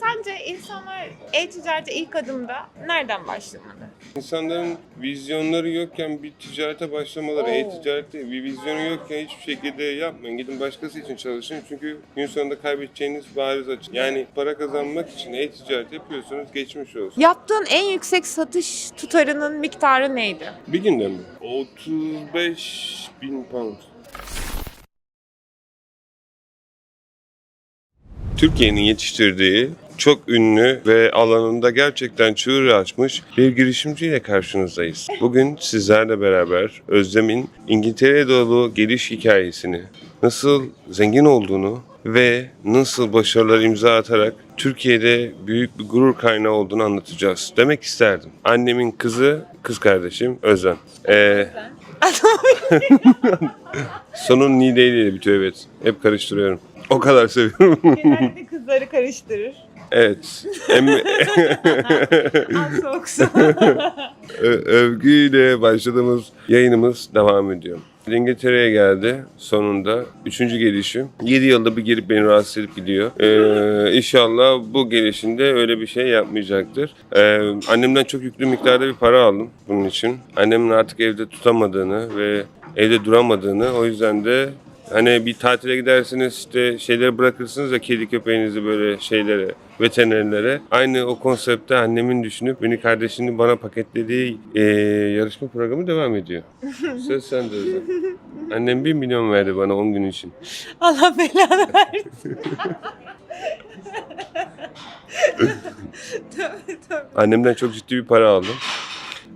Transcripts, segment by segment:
Sence insanlar e-ticarete ilk adımda nereden başlamalı? İnsanların vizyonları yokken bir ticarete başlamaları, Oo. e-ticarette bir vizyonu yokken hiçbir şekilde yapmayın. Gidin başkası için çalışın çünkü gün sonunda kaybedeceğiniz bariz açık. Yani para kazanmak için e-ticaret yapıyorsanız geçmiş olsun. Yaptığın en yüksek satış tutarının miktarı neydi? Bir günde mi? 35 bin pound. Türkiye'nin yetiştirdiği çok ünlü ve alanında gerçekten çığır açmış bir girişimciyle karşınızdayız. Bugün sizlerle beraber Özlem'in İngiltere'ye doğru geliş hikayesini, nasıl zengin olduğunu ve nasıl başarılar imza atarak Türkiye'de büyük bir gurur kaynağı olduğunu anlatacağız. Demek isterdim. Annemin kızı, kız kardeşim Özlem. Ee, sonun Nide ile bitiyor evet. Hep karıştırıyorum. O kadar seviyorum. Genelde kızları karıştırır. Evet. Em- Az soğuksa. Ö- övgüyle başladığımız yayınımız devam ediyor. İngiltere'ye geldi sonunda. Üçüncü gelişim. 7 yılda bir gelip beni rahatsız edip gidiyor. Ee, inşallah bu gelişinde öyle bir şey yapmayacaktır. Ee, annemden çok yüklü miktarda bir para aldım bunun için. Annemin artık evde tutamadığını ve evde duramadığını o yüzden de Hani bir tatile gidersiniz işte şeyleri bırakırsınız ya kedi köpeğinizi böyle şeylere, veterinerlere. Aynı o konsepte annemin düşünüp beni kardeşini bana paketlediği eee, yarışma programı devam ediyor. Söz sende Özlem. Annem bir milyon verdi bana 10 gün için. Allah belanı versin. tabii tabii. Annemden çok ciddi bir para aldım.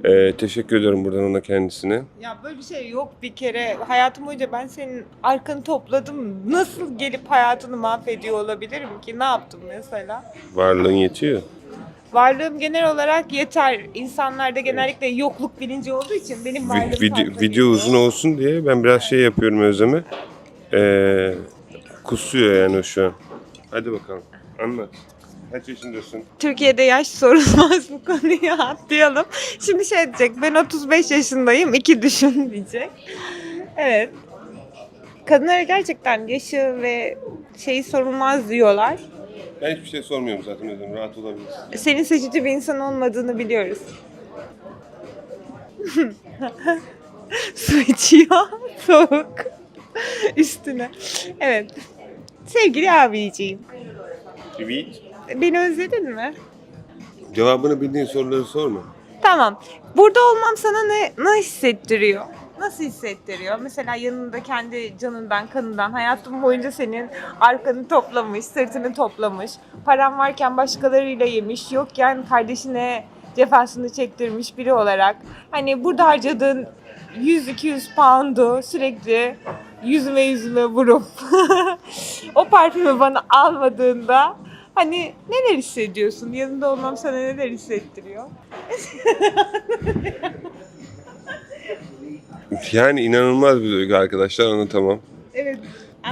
Eee, teşekkür ediyorum buradan ona kendisine. Ya böyle bir şey yok bir kere. Hayatım boyunca ben senin arkanı topladım. Nasıl gelip hayatını mahvediyor olabilirim ki? Ne yaptım mesela? Varlığın yetiyor. Varlığım genel olarak yeter. İnsanlarda genellikle yokluk bilinci olduğu için benim varlığım Vi- video, fark video uzun olsun diye ben biraz şey yapıyorum Özlem'e. Eee kusuyor yani o şu an. Hadi bakalım anlat. Kaç yaşındasın? Türkiye'de yaş sorulmaz bu konuyu atlayalım. Şimdi şey diyecek ben 35 yaşındayım iki düşün diyecek. Evet. Kadınlara gerçekten yaşı ve şeyi sorulmaz diyorlar. Ben hiçbir şey sormuyorum zaten Özlem. Rahat olabilirsin. Senin seçici bir insan olmadığını biliyoruz. Su içiyor. Soğuk. Üstüne. Evet. Sevgili abiciğim. Evet. Beni özledin mi? Cevabını bildiğin soruları sorma. Tamam. Burada olmam sana ne, ne hissettiriyor? Nasıl hissettiriyor? Mesela yanında kendi canından, kanından, hayatım boyunca senin arkanı toplamış, sırtını toplamış. Paran varken başkalarıyla yemiş, yokken kardeşine cefasını çektirmiş biri olarak. Hani burada harcadığın 100-200 pound'u sürekli yüzüme yüzüme vurup o parfümü bana almadığında hani neler hissediyorsun? Yanında olmam sana neler hissettiriyor? Yani inanılmaz bir duygu arkadaşlar anlatamam. Evet.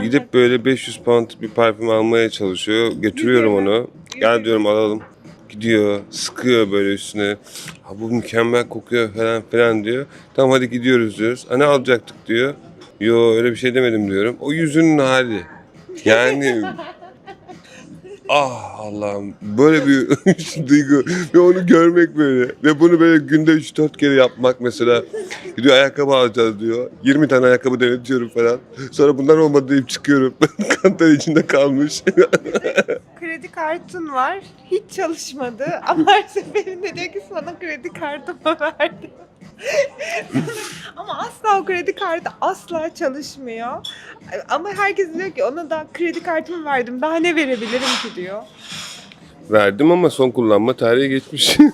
Gidip böyle 500 pound bir parfüm almaya çalışıyor. Götürüyorum onu. Gel diyorum alalım. Gidiyor, sıkıyor böyle üstüne. Ha bu mükemmel kokuyor falan filan diyor. Tamam hadi gidiyoruz diyoruz. Ha ne alacaktık diyor. Yo öyle bir şey demedim diyorum. O yüzünün hali. Yani Ah Allah'ım. Böyle bir duygu ve onu görmek böyle. Ve bunu böyle günde 3-4 kere yapmak mesela. Gidiyor ayakkabı alacağız diyor. 20 tane ayakkabı denetiyorum falan. Sonra bunlar olmadı deyip çıkıyorum. Kantar içinde kalmış. Kredi kartın var. Hiç çalışmadı. Ama her seferinde diyor ki sana kredi kartımı verdim. Ama asla o kredi kartı asla çalışmıyor. Ama herkes diyor ki ona da kredi kartımı verdim. Daha ne verebilirim ki diyor. verdim ama son kullanma tarihi geçmiş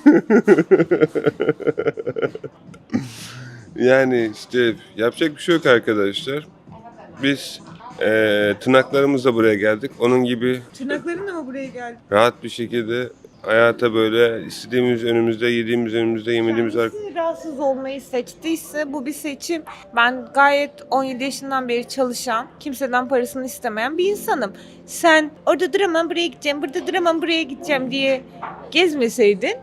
yani işte yapacak bir şey yok arkadaşlar biz eee tırnaklarımızla buraya geldik onun gibi Tırnaklarınla mı buraya geldin? rahat bir şekilde hayata böyle istediğimiz önümüzde, yediğimiz önümüzde, yemediğimiz ar- Kendisi rahatsız olmayı seçtiyse bu bir seçim. Ben gayet 17 yaşından beri çalışan, kimseden parasını istemeyen bir insanım. Sen orada duramam buraya gideceğim, burada duramam buraya gideceğim diye gezmeseydin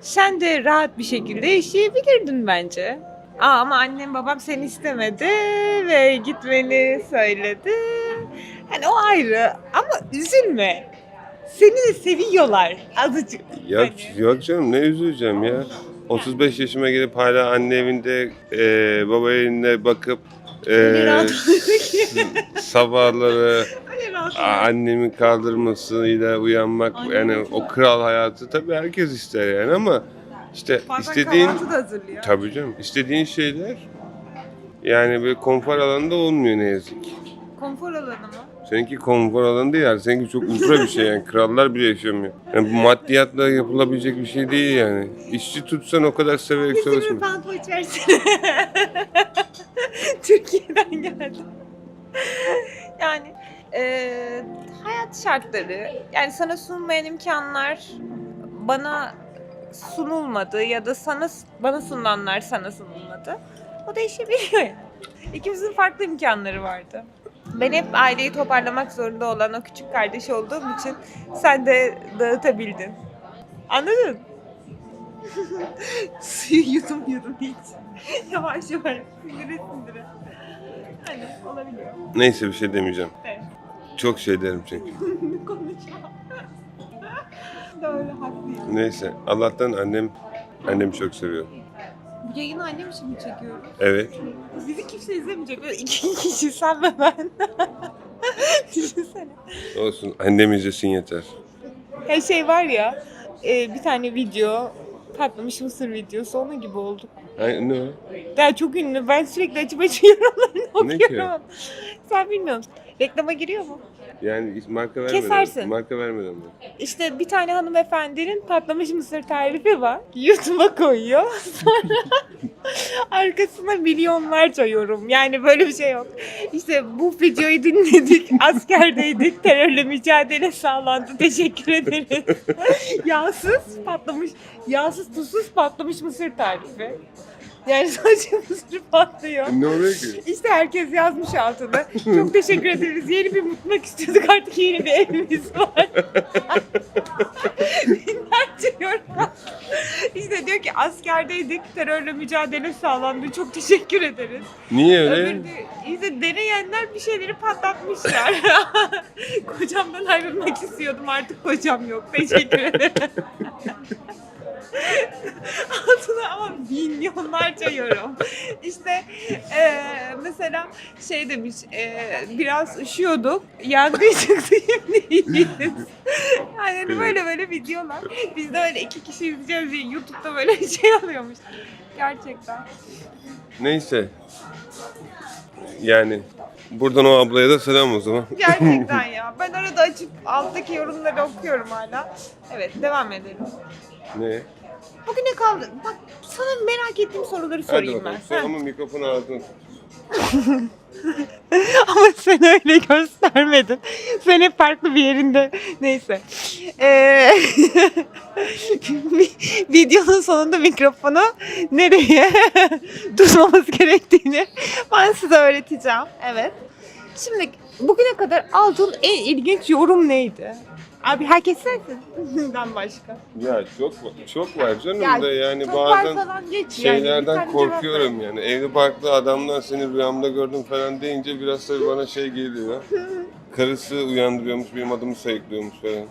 sen de rahat bir şekilde yaşayabilirdin bence. Aa, ama annem babam seni istemedi ve gitmeni söyledi. Hani o ayrı ama üzülme. Seni de seviyorlar azıcık. Yok, Hani. yok canım ne üzüleceğim ya. 35 yaşıma gelip hala anne evinde e, baba evinde bakıp e, rahat s- sabahları a- annemin kaldırmasıyla uyanmak Aynen. yani o kral hayatı tabii herkes ister yani ama işte Bazen istediğin tabii canım istediğin şeyler yani böyle konfor alanında olmuyor ne yazık ki. Konfor alanı mı? Seninki konfor alanı değil yani. Seninki çok ultra bir şey yani. Krallar bile yaşamıyor. Yani bu maddiyatla yapılabilecek bir şey değil yani. İşçi tutsan o kadar severek Bizim bir çalışma. sandviç versene. Türkiye'den geldim. yani eee, hayat şartları, yani sana sunulmayan imkanlar bana sunulmadı ya da sana bana sunulanlar sana sunulmadı. O değişebiliyor yani. İkimizin farklı imkanları vardı. Ben hep aileyi toparlamak zorunda olan o küçük kardeş olduğum için sen de dağıtabildin. Anladın? Suyu yudum yudum hiç. yavaş yavaş sindire sindire. Hani olabiliyor. Neyse bir şey demeyeceğim. Evet. Çok şey derim çünkü. Konuşamam. Doğru haklıyım. Neyse. Allah'tan annem annemi çok seviyor. Yayını annem için mi çekiyoruz? Evet. Bizi kimse izlemeyecek. Böyle iki kişi sen ve ben. Düşünsene. Olsun. Annem izlesin yeter. Her şey var ya e, bir tane video patlamış mısır videosu onun gibi oldu. Ay, ne o? Ya çok ünlü. Ben sürekli açıp açıp yorumlarını Ne ki? okuyorum. Sen bilmiyor musun? Reklama giriyor mu? Yani marka vermeden. Kesersin. Marka vermeden mi? İşte bir tane hanımefendinin patlamış mısır tarifi var. YouTube'a koyuyor. Sonra arkasına milyonlarca yorum. Yani böyle bir şey yok. İşte bu videoyu dinledik. Askerdeydik. Terörle mücadele sağlandı. Teşekkür ederiz. yağsız patlamış, yağsız tuzsuz patlamış mısır tarifi. Yani mısır patlıyor. Ne oluyor ki? İşte herkes yazmış altına. Çok teşekkür ederiz. Yeni bir mutmak istiyorduk. Artık yeni bir evimiz var. Binlerce yorum. İşte diyor ki askerdeydik. Terörle mücadele sağlandı. Çok teşekkür ederiz. Niye öyle? de, işte deneyenler bir şeyleri patlatmışlar. Kocamdan ayrılmak istiyordum. Artık kocam yok. Teşekkür ederim. Altına ama milyonlarca yorum. İşte eee, mesela şey demiş, eee, biraz üşüyorduk, yangın çıktı şimdi iyiyiz. Yani hani böyle böyle videolar. Biz de öyle iki kişi izleyeceğiz diye YouTube'da böyle şey oluyormuş. Gerçekten. Neyse. Yani buradan o ablaya da selam o zaman. Gerçekten ya. Ben arada açıp alttaki yorumları okuyorum hala. Evet devam edelim. Ne? Bugüne kaldı. Bak sana merak ettiğim soruları Hadi sorayım bakalım. ben. Sor Ha. ama mikrofonu ağzına tut. Ama sen öyle göstermedin. Sen hep farklı bir yerinde. Neyse. Ee, vi- videonun sonunda mikrofonu nereye tutmamız gerektiğini ben size öğreteceğim. Evet. Şimdi bugüne kadar aldığın en ilginç yorum neydi? Abi herkes sensin. başka. Ya çok çok var canım Ya, da yani Çok var bazen falan geç yani. Bir şeylerden korkuyorum yani. Evli barklı adamdan seni rüyamda gördüm falan deyince biraz tabii bana şey geliyor. Karısı uyandırıyormuş, benim adımı sayıklıyormuş falan.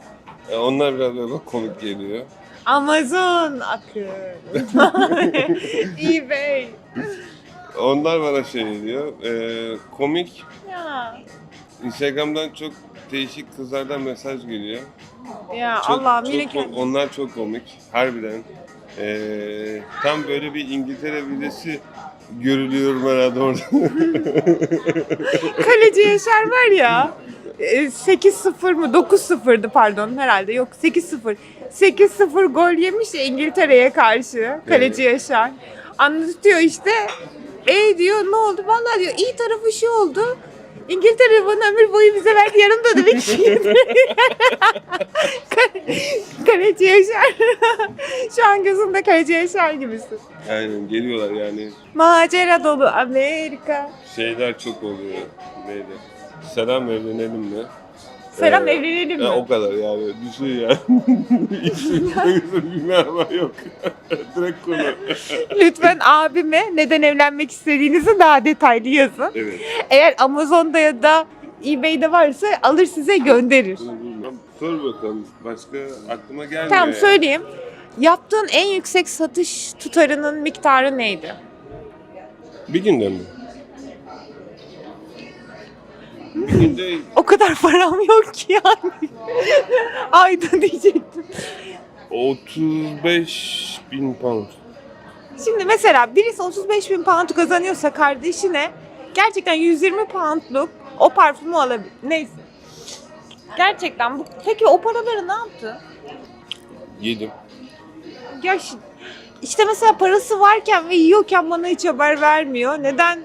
Ya onlar biraz böyle komik geliyor. Amazon akın. eBay. Onlar bana şey geliyor. Ee, komik. Ya. Instagram'dan çok değişik kızlardan mesaj geliyor. Ya Çok, Allah'ım çok yine ko- kendi. onlar çok komik. Harbiden. Ee, tam böyle bir İngiltere vizesi görülüyorum herhalde orada. Kaleci Yaşar var ya. e, 8-0 mı 9-0'dı pardon herhalde yok 8-0 8-0 gol yemiş ya İngiltere'ye karşı kaleci Yaşar anlatıyor işte e diyor ne oldu vallahi diyor iyi tarafı şu oldu İngiltere bana ömür boyu bize verdi yanımda da bir kişi getirdi. kaleci Yaşar şu an gözümde kaleci Yaşar gibisin Aynen geliyorlar yani. macera dolu Amerika Şeyler çok oluyor. Neydi? Selam evlenelim mi? Selam evlenelim mi? Ya o kadar yani. Düşün ya. İsim ama yok. Direkt konu. Lütfen abime neden evlenmek istediğinizi daha detaylı yazın. Evet. Eğer Amazon'da ya da eBay'de varsa alır size gönderir. Sor bakalım. Başka aklıma gelmiyor. Tamam yani. söyleyeyim. Yaptığın en yüksek satış tutarının miktarı neydi? Bir günden mi? Günde O kadar param yok ki yani. Ayda diyecektim. 35 bin pound. Şimdi mesela birisi 35 bin pound kazanıyorsa kardeşine gerçekten 120 poundluk o parfümü alabilir. Neyse. Gerçekten bu. Peki o paraları ne yaptı? Yedim. Ya şi- işte mesela parası varken ve yiyorken bana hiç haber vermiyor. Neden?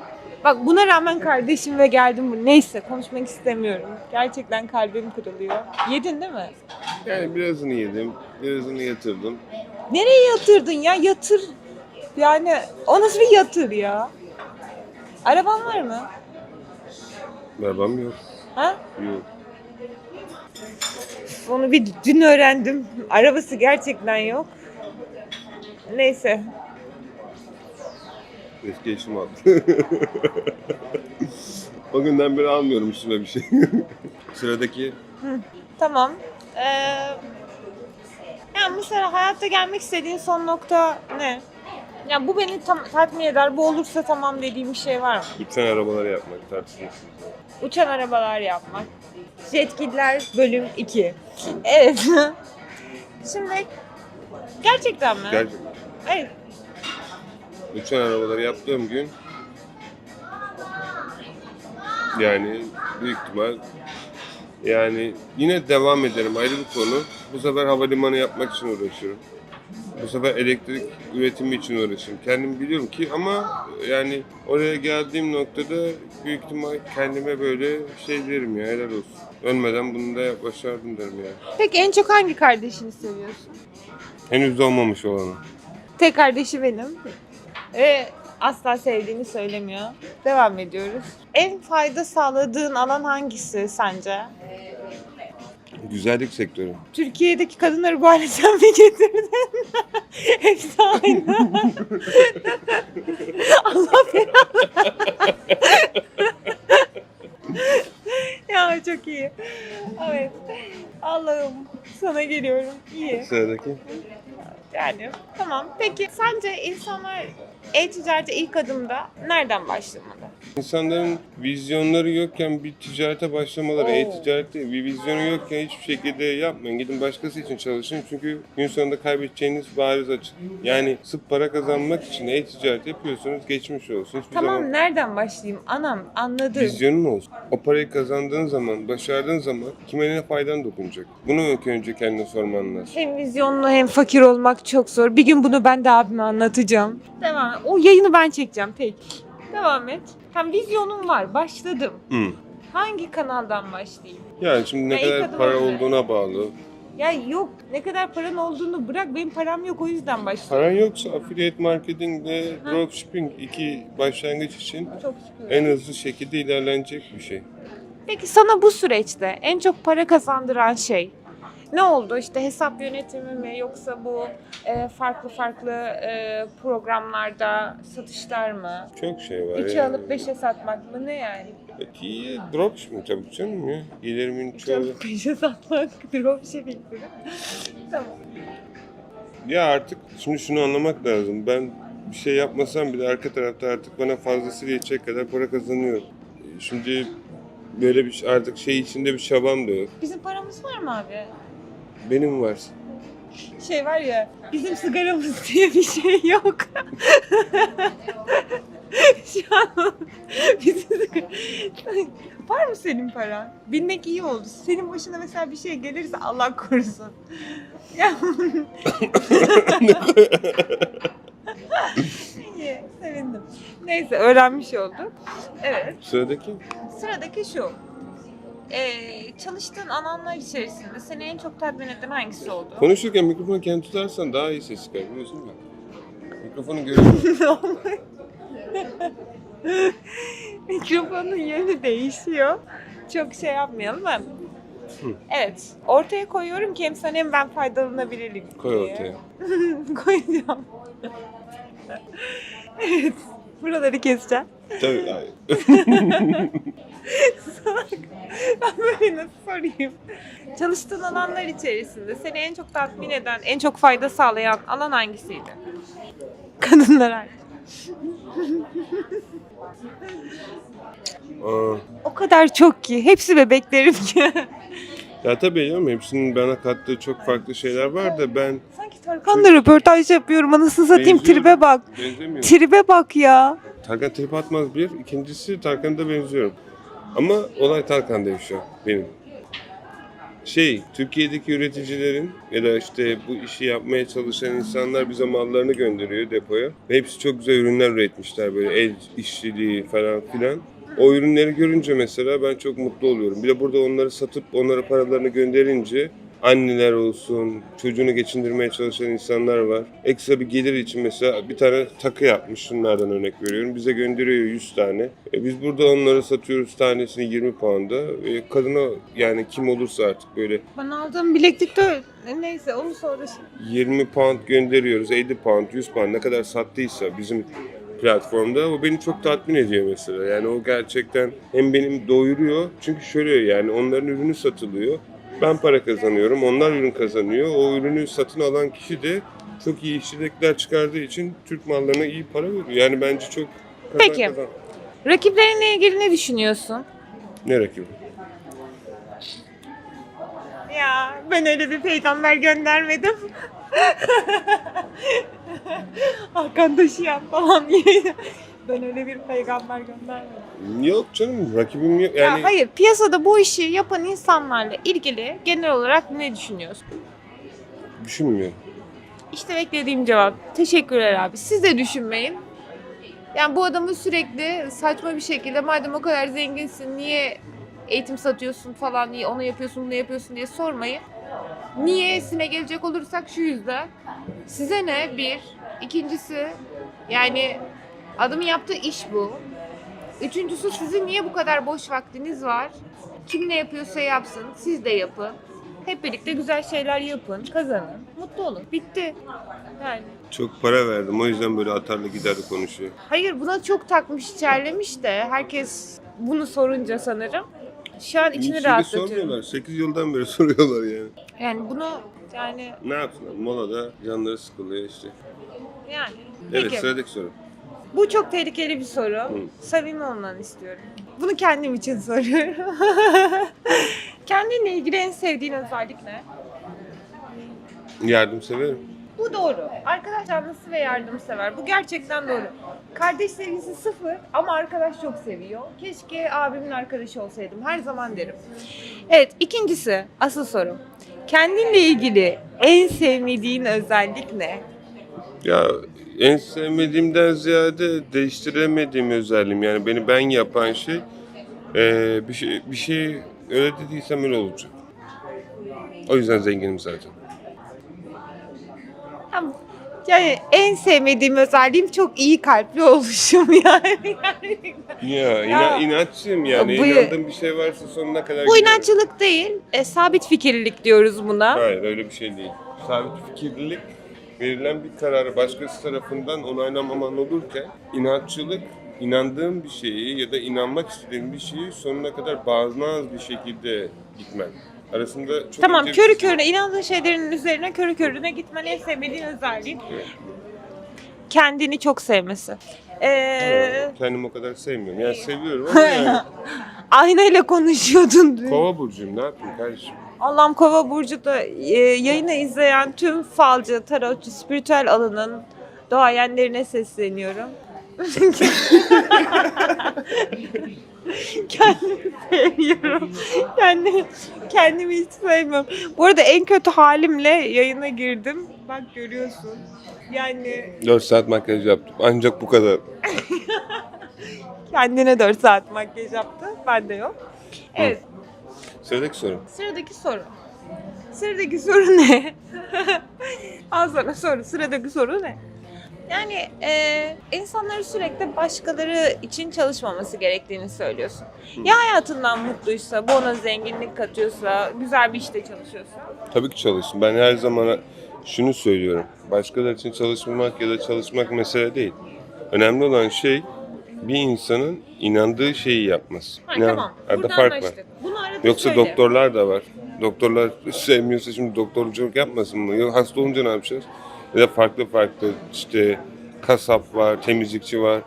Bak buna rağmen kardeşim ve geldim bu. Neyse konuşmak istemiyorum. Gerçekten kalbim kırılıyor. Yedin değil mi? Yani birazını yedim, birazını yatırdım. Nereye yatırdın ya? Yatır. Yani o nasıl bir yatır ya? Araban var mı? Arabam yok. Ha? Yok. Onu bir dün öğrendim. Arabası gerçekten yok. Neyse. Eski eşim aldı. o günden beri almıyorum üstüme bir şey. Sıradaki Tamam. Ee, yani mesela hayatta gelmek istediğin son nokta ne? Ya bu beni tam, tatmin eder. Bu olursa tamam dediğim bir şey var mı? uçan arabalar yapmak tartışmasız. Uçan arabalar yapmak. Jetgiller bölüm 2. Evet. Şimdi gerçekten mi? Gerçekten. Evet. Uçan arabaları yaptığım gün yani büyük ihtimal yani yine devam ederim ayrı bir konu. Bu sefer havalimanı yapmak için uğraşıyorum. Bu sefer elektrik üretimi için uğraşıyorum. Kendim biliyorum ki ama yani oraya geldiğim noktada büyük ihtimal kendime böyle şey derim ya helal olsun. Ölmeden bunu da başardım derim yani. Peki en çok hangi kardeşini seviyorsun? Henüz doğmamış olanı. Tek kardeşi benim. Ve asla sevdiğini söylemiyor. Devam ediyoruz. En fayda sağladığın alan hangisi sence? Güzellik sektörü. Türkiye'deki kadınları bu hale sen mi getirdin? Hepsi aynı. Allah belanı. ya çok iyi. Evet. Allah'ım sana geliyorum. İyi. Sıradaki. Yani tamam. Peki sence insanlar e-ticarete ilk adımda nereden başlamalı? İnsanların vizyonları yokken bir ticarete başlamaları, Oo. e-ticaret değil, bir vizyonu yokken hiçbir şekilde yapmayın. Gidin başkası için çalışın çünkü gün sonunda kaybedeceğiniz bariz açık. Yani sırf para kazanmak için e-ticaret yapıyorsunuz geçmiş olsun. Hiçbir Tamam zaman nereden başlayayım? Anam anladım. vizyonun olsun. O parayı kazandığın zaman, başardığın zaman kime ne faydan dokunacak? Bunu ilk önce kendine sorman lazım. Hem vizyonlu hem fakir olmak çok zor. Bir gün bunu ben de abime anlatacağım. Devam. O yayını ben çekeceğim peki. Devam et. Hem vizyonum var. Başladım. Hı. Hangi kanaldan başlayayım? Yani şimdi ne Ya ilk kadar adım para öyle. olduğuna bağlı. Ya yok ne kadar paran olduğunu bırak benim param yok o yüzden başladım. Paran yoksa affiliate marketingle dropshipping iki başlangıç için Çok şükür. en hızlı şekilde ilerlenecek bir şey. Peki sana bu süreçte en çok para kazandıran şey ne oldu? İşte hesap yönetimi mi yoksa bu e, farklı farklı e, programlarda satışlar mı? Çok şey var. İki yani. alıp beşe satmak mı ne yani? İyi dropshipping tabii canım ya. Gelirimin İki çoğu. alıp beşe satmak dropshipping mi? tamam. Ya artık şimdi şunu anlamak lazım. Ben bir şey yapmasam bile arka tarafta artık bana fazlasıyla yetecek kadar para kazanıyorum. Şimdi böyle bir artık şey içinde bir çabam da yok. Bizim paramız var mı abi? Benim var. Şey var ya, bizim sigaramız diye bir şey yok. Şu an bizim sigara- Var mı senin paran? Bilmek iyi oldu. Senin başına mesela bir şey gelirse Allah korusun. Ya. İyi, sevindim. Neyse öğrenmiş olduk. Evet. Sıradaki Sıradaki şu. Ee, çalıştığın alanlar içerisinde seni en çok tatmin eden hangisi oldu? konuşurken mikrofonu kendi tutarsan daha iyi ses çıkar biliyorsun mu? Mikrofonu görüyorum. Mikrofonun yönü değişiyor. Çok şey yapmayalım ama. Evet. Ortaya koyuyorum ki hem sen hem ben faydalanabilelim diye. Koy ortaya. Koyacağım. evet. Buraları keseceğim. Tabii. hayır. Ben böyle nasıl sorayım? Çalıştığın alanlar içerisinde seni en çok tatmin eden, en çok fayda sağlayan alan hangisiydi? Kadınlar. Aa, O kadar çok ki. Hepsi bebeklerim ki. ya tabii canım hepsinin bana kattığı çok farklı şeyler var da ben Sanki Tarkan'la röportaj yapıyorum. Anasını satayım Benziyorum. tribe bak. benzemiyorum. Tribe bak ya. Tarkan trip atmaz bir. İkincisi Tarkan'a da benziyorum. Ama olay Tarkan'dayım şu an benim. Şey, Türkiye'deki üreticilerin ya da işte bu işi yapmaya çalışan insanlar bize mallarını gönderiyor depoya. Hepsi çok güzel ürünler üretmişler böyle el işçiliği falan filan. O ürünleri görünce mesela ben çok mutlu oluyorum. Bir de burada onları satıp onlara paralarını gönderince anneler olsun, çocuğunu geçindirmeye çalışan insanlar var. Ekstra bir gelir için mesela bir tane takı yapmış, şunlardan örnek veriyorum. Bize gönderiyor 100 tane. E biz burada onları satıyoruz tanesini 20 pound'a. E kadına yani kim olursa artık böyle Ben aldığım bileklikte neyse onu sonra 20 pound gönderiyoruz, 50 pound, 100 pound ne kadar sattıysa bizim platformda o beni çok tatmin ediyor mesela. Yani o gerçekten hem benim doyuruyor çünkü şöyle yani onların ürünü satılıyor. Ben para kazanıyorum, onlar ürün kazanıyor. O ürünü satın alan kişi de çok iyi işçilikler çıkardığı için Türk mallarına iyi para veriyor. Yani bence çok kazan Peki. kazan. Rakiplerinle ilgili ne düşünüyorsun? Ne rakibi? Ya ben öyle bir peygamber göndermedim. Hakan taşıyan falan ben öyle bir peygamber göndermedim. Yok canım, rakibim yok. Ya Yani hayır piyasada bu işi yapan insanlarla ilgili genel olarak ne düşünüyorsun? düşünmüyorum. İşte beklediğim cevap. Teşekkürler abi. Siz de düşünmeyin. Yani bu adamı sürekli saçma bir şekilde madem o kadar zenginsin niye eğitim satıyorsun falan niye onu yapıyorsun bunu yapıyorsun diye sormayın. Niyesine gelecek olursak şu yüzden. Size ne? Bir. İkincisi yani adamın yaptığı iş bu. Üçüncüsü sizin niye bu kadar boş vaktiniz var? Kim ne yapıyorsa yapsın. Siz de yapın. Hep birlikte güzel şeyler yapın. Kazanın. Mutlu olun. Bitti. Yani. Çok para verdim o yüzden böyle atarlı giderli konuşuyor. Hayır buna çok takmış içerlemiş de herkes bunu sorunca sanırım. Şu an içini rahatlatıyorum. sormuyorlar. 8 yıldan beri soruyorlar yani. Yani bunu yani Ne yapsınlar? Molada canları sıkılıyor işte. yani. Evet Peki. sıradaki soru. Bu çok tehlikeli bir soru. Samimi olmanı istiyorum. Bunu kendim için soruyorum. Kendinle ilgili en sevdiğin özellik ne? Yardım severim. Bu doğru. Arkadaş canlısı ve yardımsever. Bu gerçekten doğru. Kardeş sevgisi sıfır ama arkadaş çok seviyor. Keşke abimin arkadaşı olsaydım. Her zaman derim. Evet ikincisi asıl soru. Kendinle ilgili en sevmediğin özellik ne? Ya en sevmediğimden ziyade değiştiremediğim özelliğim yani beni ben yapan şey eee, bir şey bir şey öyle dediysem öyle olacak. O yüzden zenginim zaten. Yani- Yani en sevmediğim özelliğim çok iyi kalpli oluşum yani. Ya, Ya. ina, inatçıyım yani. Bu- İnandığım bir şey varsa sonuna kadar Bu giderim. inatçılık değil, e, sabit fikirlilik diyoruz buna. Hayır öyle bir şey değil. Sabit fikirlilik verilen bir kararı başkası tarafından onaylanmaman olurken inatçılık inandığım bir şeyi ya da inanmak istediğim bir şeyi sonuna kadar bağnaz bir şekilde gitmen. Arasında çok Tamam ince bir körü çizgi körüne inandığın şeylerin üzerine körü körüne gitmen en sevmediğin özelliğin Evet. kendini çok sevmesi. Ee, Kendimi o kadar sevmiyorum. Yani seviyorum ama yani. aynayla konuşuyordun dün. Kova burcuyum ne yapayım kardeşim? Allah'ım Kova Burcu'da e, yayını izleyen tüm falcı, tarotçu, spiritüel alanın doğayenlerine sesleniyorum. kendimi sevmiyorum. Kendimi, kendimi hiç sevmiyorum. Bu arada en kötü halimle yayına girdim. Bak görüyorsun. Yani 4 saat makyaj yaptım. Ancak bu kadar. kendine 4 saat makyaj yaptı. Bende yok. Evet. Sıradaki soru. Sıradaki soru. Sıradaki soru ne? Al sana soru. Sıradaki soru ne? Yani e, insanları sürekli başkaları için çalışmaması gerektiğini söylüyorsun. Ya hayatından mutluysa, bu ona zenginlik katıyorsa, güzel bir işte çalışıyorsa. Tabii ki çalışın. Ben her zaman şunu söylüyorum. Başkaları için çalışmamak ya da çalışmak mesele değil. Önemli olan şey bir insanın inandığı şeyi yapması. Ha, Ne- tamam. Arada fark var. Bunu arada Yoksa söyle. doktorlar da var. Doktorlar sevmiyorsa şimdi doktorculuk yapmasın mı? Yok hasta olunca ne yapacağız? Ya da farklı farklı işte kasap var, temizlikçi var.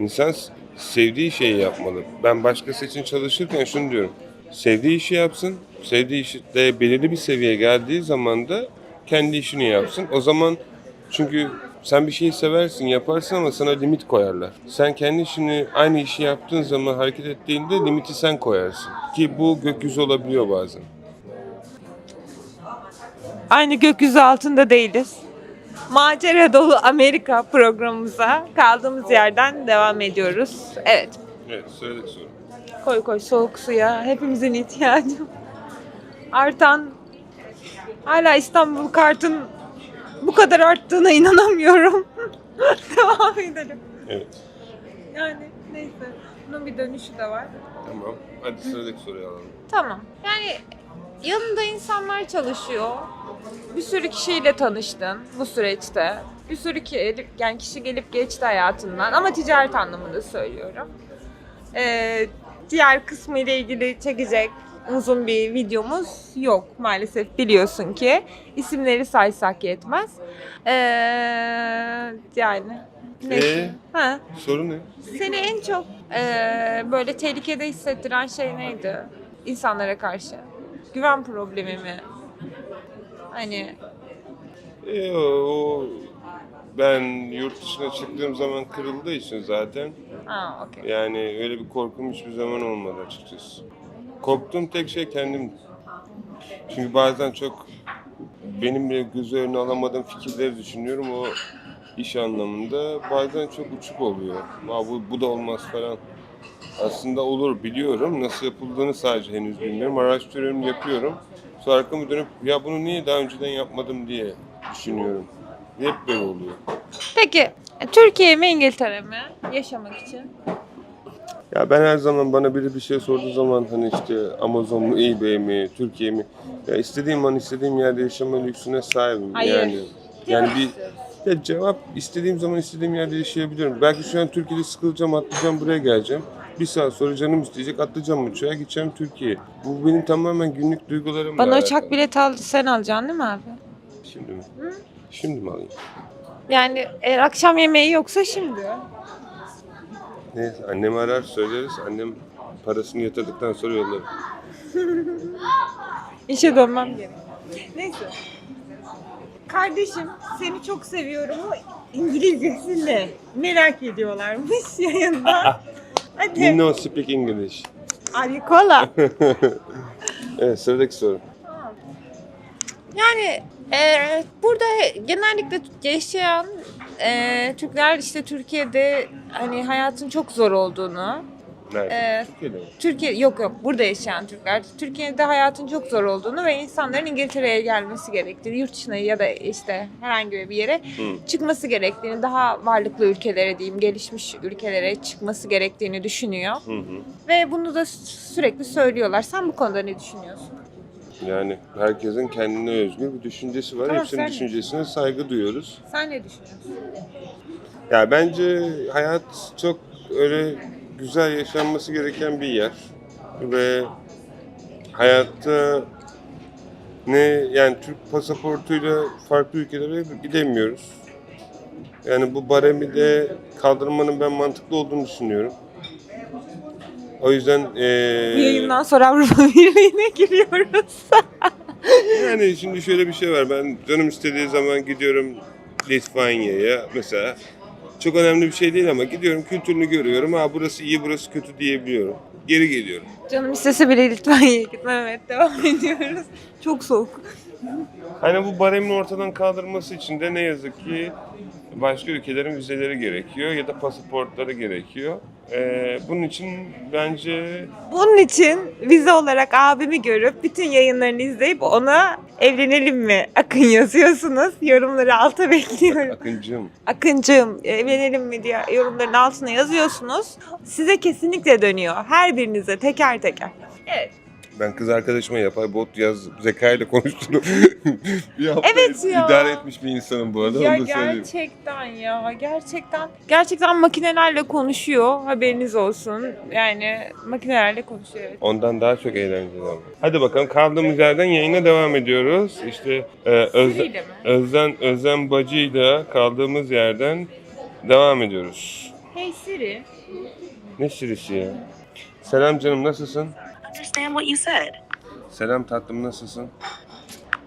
İnsan sevdiği şeyi yapmalı. Ben başkası için çalışırken şunu diyorum. Sevdiği işi yapsın. Sevdiği işi de belirli bir seviyeye geldiği zaman da kendi işini yapsın. O zaman çünkü sen bir şeyi seversin, yaparsın ama sana limit koyarlar. Sen kendi işini, aynı işi yaptığın zaman hareket ettiğinde limiti sen koyarsın. Ki bu gökyüzü olabiliyor bazen. Aynı gökyüzü altında değiliz. Macera dolu Amerika programımıza kaldığımız yerden devam ediyoruz. Evet. Evet, söyledik sonra. Koy koy soğuk suya. Hepimizin ihtiyacı. Artan hala İstanbul kartın bu kadar arttığına inanamıyorum. devam edelim. Evet. Yani neyse. Bunun bir dönüşü de var. Tamam. Hadi sıradaki soruyu alalım. Tamam. Yani yanında insanlar çalışıyor. Bir sürü kişiyle tanıştın bu süreçte. Bir sürü ki, yani kişi gelip geçti hayatından ama ticaret anlamında söylüyorum. Ee, diğer kısmı ile ilgili çekecek uzun bir videomuz yok maalesef biliyorsun ki. İsimleri saysak yetmez. Ee, yani. Ee? Ha. Soru ne? Seni en çok eee, böyle tehlikede hissettiren şey neydi insanlara karşı? Güven problemi mi? Hani Ee, o ben yurt dışına çıktığım zaman kırıldığı için zaten ha okey. yani öyle bir korkum hiçbir zaman olmadı açıkçası. Korktuğum tek şey kendim. Çünkü bazen çok benim bile göz önüne alamadığım fikirleri düşünüyorum o iş anlamında. Bazen çok uçuk oluyor. Aa, bu, bu da olmaz falan. Aslında olur biliyorum. Nasıl yapıldığını sadece henüz bilmiyorum. Araştırıyorum, yapıyorum. Sonra arkamı dönüp ya bunu niye daha önceden yapmadım diye düşünüyorum. Hep böyle oluyor. Peki Türkiye mi İngiltere mi yaşamak için? Ya ben her zaman bana biri bir şey sorduğu zaman hani işte Amazon mu, eBay mi, Türkiye mi? Ya istediğim an istediğim yerde yaşama lüksüne sahibim. Hayır. Yani yani bir Cevap ya cevap istediğim zaman istediğim yerde yaşayabiliyorum. Belki şu an Türkiye'de sıkılacağım, atlayacağım buraya geleceğim. Bir saat sonra canım isteyecek, atlayacağım uçağa, gideceğim Türkiye'ye. Bu benim tamamen günlük duygularımla Bana alakalı. uçak bileti al sen alacaksın değil mi abi? Şimdi mi? Şimdi mi alayım? Yani eğer akşam yemeği yoksa şimdi. Neyse annemi arar söyleriz. Annem parasını yatırdıktan sonra yollar. İşe dönmem gerek. Neyse. Kardeşim seni çok seviyorum. İngilizcesi ne? Merak ediyorlarmış yayında. Hadi. You know speak English. Alikola. Evet sıradaki soru. Yani e, burada genellikle yaşayan e, Türkler işte Türkiye'de hani hayatın çok zor olduğunu, Nerede? Ee, Türkiye'de mi? Türkiye yok yok burada yaşayan Türkler Türkiye'de hayatın çok zor olduğunu ve insanların İngiltere'ye gelmesi gerektiğini, yurt dışına ya da işte herhangi bir yere Hı. çıkması gerektiğini, daha varlıklı ülkelere diyeyim, gelişmiş ülkelere çıkması gerektiğini düşünüyor Hı hı. ve bunu da sürekli söylüyorlar. Sen bu konuda ne düşünüyorsun? Yani herkesin kendine özgü bir düşüncesi var. Tamam, Hepsinin sen- düşüncesine saygı duyuyoruz. Sen ne düşünüyorsun? Ya bence hayat çok öyle güzel yaşanması gereken bir yer. Ve hayatta ne yani Türk pasaportuyla farklı ülkelere gidemiyoruz. Yani bu baremi de kaldırmanın ben mantıklı olduğunu düşünüyorum. O yüzden eee Bu yayından sonra Avrupa Birliği'ne giriyoruz. Yani şimdi şöyle bir şey var. Ben canım istediği zaman gidiyorum Litvanya'ya mesela. Çok önemli bir şey değil ama gidiyorum kültürünü görüyorum. Ha burası iyi burası kötü diyebiliyorum. Geri geliyorum. Canım istese bile Litvanya'ya gitmem. Evet devam ediyoruz. Çok soğuk. Hani bu baremin ortadan kaldırması için de ne yazık ki başka ülkelerin vizeleri gerekiyor ya da pasaportları gerekiyor. Ee, bunun için bence Bunun için vize olarak abimi görüp bütün yayınlarını izleyip ona evlenelim mi Akın yazıyorsunuz. Yorumları alta bekliyorum. Akıncım Akıncığım evlenelim mi diye yorumların altına yazıyorsunuz. Size kesinlikle dönüyor. Her birinize teker teker. Evet. Ben kız arkadaşıma yapay bot yaz zekayla konuşturup bir hafta Evet ya. idare etmiş bir insanım bu arada. Ya onu da söyleyeyim. gerçekten ya gerçekten gerçekten makinelerle konuşuyor haberiniz olsun yani makinelerle konuşuyor evet. Ondan daha çok eğlenceli ama. Hadi bakalım kaldığımız yerden yayına devam ediyoruz. İşte e, Öz, Siri'yle mi? Özden, Özden Bacı'yla kaldığımız yerden devam ediyoruz. Hey Siri Ne şirisi ya? Selam canım nasılsın? Understand what you said. Selam tatlım nasılsın?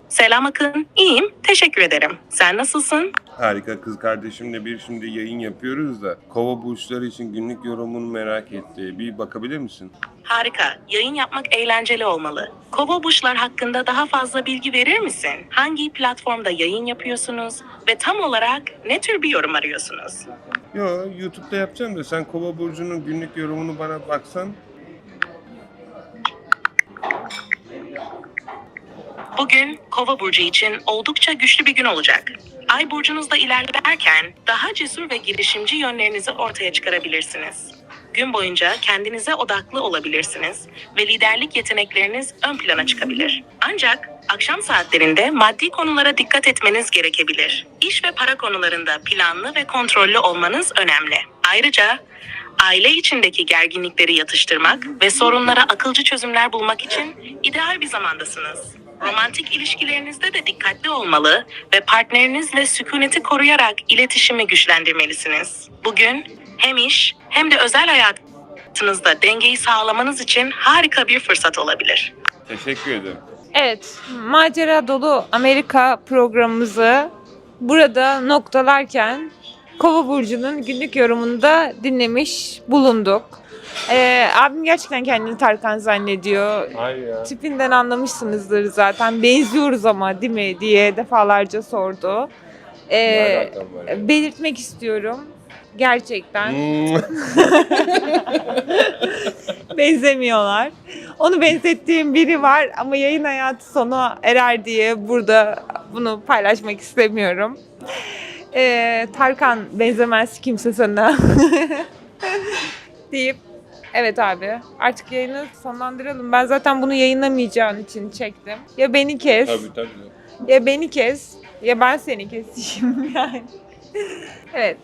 Selam Akın. İyiyim. Teşekkür ederim. Sen nasılsın? Harika kız kardeşimle bir şimdi yayın yapıyoruz da kova burçları için günlük yorumunu merak etti. Bir bakabilir misin? Harika. Yayın yapmak eğlenceli olmalı. Kova burçlar hakkında daha fazla bilgi verir misin? Hangi platformda yayın yapıyorsunuz ve tam olarak ne tür bir yorum arıyorsunuz? Yo YouTube'da yapacağım da sen kova burcunun günlük yorumunu bana baksan. Bugün Kova burcu için oldukça güçlü bir gün olacak. Ay burcunuzda ilerlerken daha cesur ve girişimci yönlerinizi ortaya çıkarabilirsiniz. Gün boyunca kendinize odaklı olabilirsiniz ve liderlik yetenekleriniz ön plana çıkabilir. Ancak akşam saatlerinde maddi konulara dikkat etmeniz gerekebilir. İş ve para konularında planlı ve kontrollü olmanız önemli. Ayrıca aile içindeki gerginlikleri yatıştırmak ve sorunlara akılcı çözümler bulmak için ideal bir zamandasınız. Romantik ilişkilerinizde de dikkatli olmalı ve partnerinizle sükuneti koruyarak iletişimi güçlendirmelisiniz. Bugün hem iş hem de özel hayatınızda dengeyi sağlamanız için harika bir fırsat olabilir. Teşekkür ederim. Evet, macera dolu Amerika programımızı burada noktalarken Kova Burcu'nun günlük yorumunu da dinlemiş bulunduk. Ee, abim gerçekten kendini Tarkan zannediyor. Hayır ya. Tipinden anlamışsınızdır zaten. Benziyoruz ama değil mi diye defalarca sordu. Ne Ee, alakam var ya? belirtmek istiyorum. Gerçekten Hmm. benzemiyorlar. Onu benzettiğim biri var ama yayın hayatı sona erer diye burada bunu paylaşmak istemiyorum. Ee, Tarkan benzemez kimse sana deyip evet abi artık yayını sonlandıralım. Ben zaten bunu yayınlamayacağın için çektim. Ya beni kes tabii tabii. ya beni kes ya ben seni keseyim yani. evet.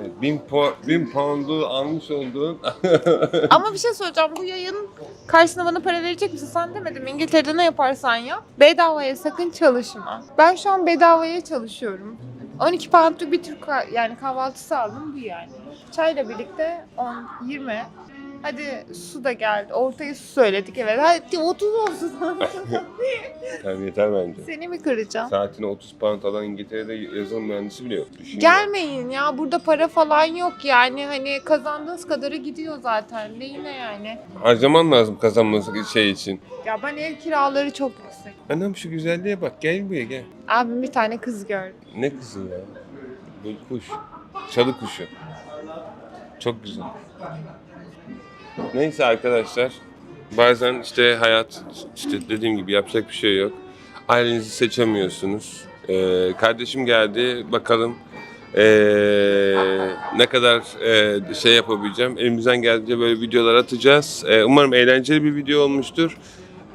Evet, bin, po- bin pound'u almış olduğun Ama bir şey söyleyeceğim. Bu yayın karşısına bana para verecek misin? Sen demedim. İngiltere'de ne yaparsan yap. Bedavaya sakın çalışma. Ben şu an bedavaya çalışıyorum. 12 poundluk bir Türk kah- yani kahvaltısı aldım bu yani. Çayla birlikte 10 20. Hadi su da geldi. Ortaya su söyledik evet. Hadi 30 olsun. Tabii yeter bence. Seni mi kıracağım? Saatine 30 pound alan İngiltere'de yazılım mühendisi bile yok. Düşün. Gelmeyin ya burada para falan yok yani hani kazandığınız kadarı gidiyor zaten neyine yani. Harcaman lazım kazanması şey için. Ya ben ev kiraları çok yüksek. Anam şu güzelliğe bak gel buraya gel. Abim bir tane kız gördü. Ne kızı ya? Bu kuş. Çalı kuşu. Çok güzel. Neyse arkadaşlar. Bazen işte hayat işte dediğim gibi yapacak bir şey yok. Ailenizi seçemiyorsunuz. Ee, kardeşim geldi. Bakalım ee, ne kadar ee, şey yapabileceğim. Elimizden geldiğince böyle videolar atacağız. Ee, umarım eğlenceli bir video olmuştur.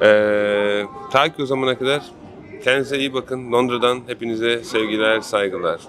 Ee, ta ki o zamana kadar kendinize iyi bakın. Londra'dan hepinize sevgiler, saygılar.